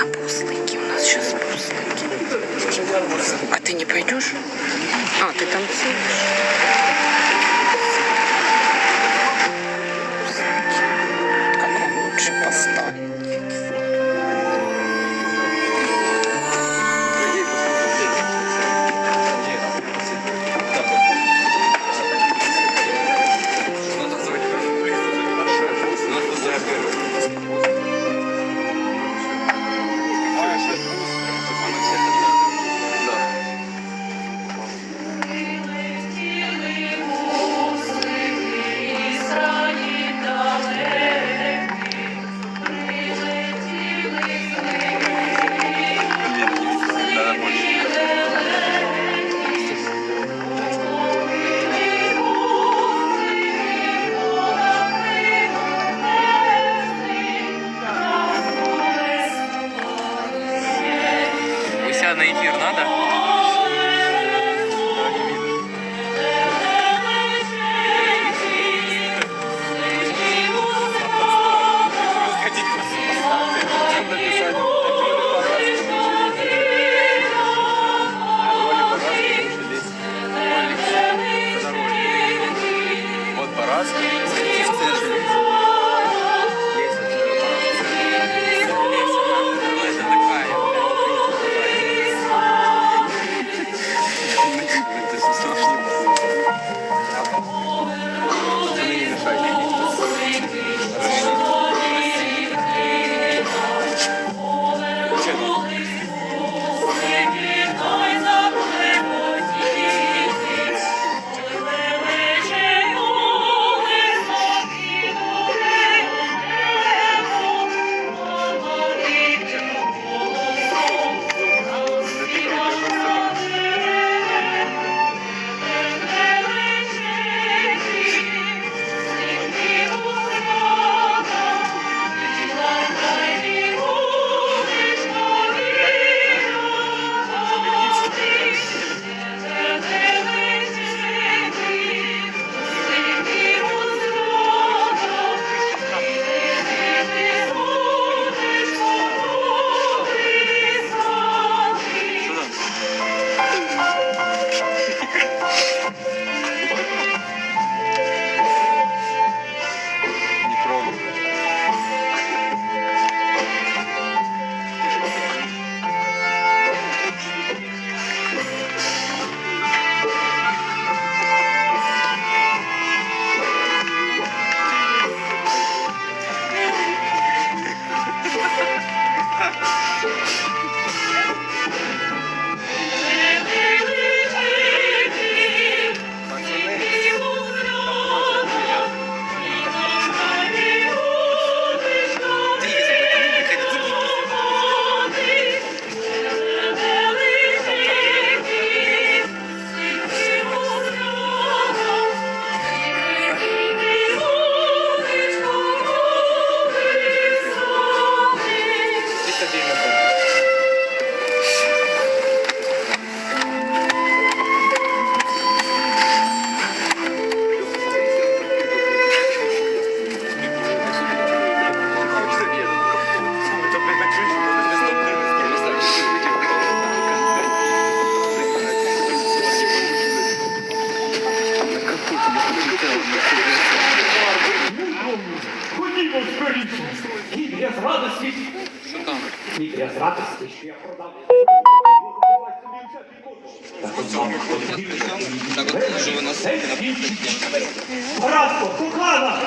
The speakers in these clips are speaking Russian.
на буслики. У нас сейчас буслики. А ты не пойдешь? А, ты танцуешь? Эфир надо? Вот Бараска. Ходімо скоріше. Ні, я з радості. Там? Ні, я з Так от, що ви нас Братство, кохана!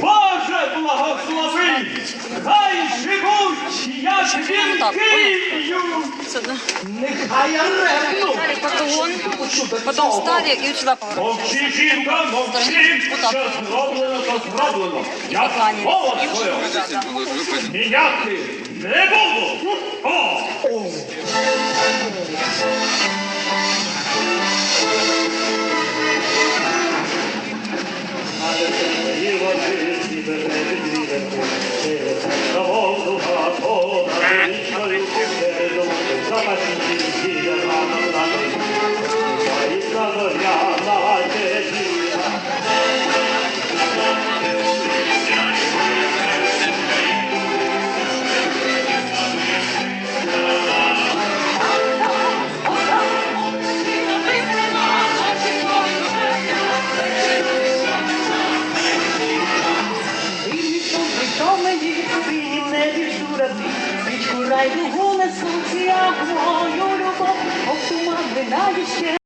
Боже благослови! Хай живуть, як вінки Сюда. Нехай я ревну! Встали поклон, потом встали и сюда поворот. Мовчи, жінка, мовчи, що зроблено, то зроблено. Я слово своє міняти Revolvo! Oh! oh.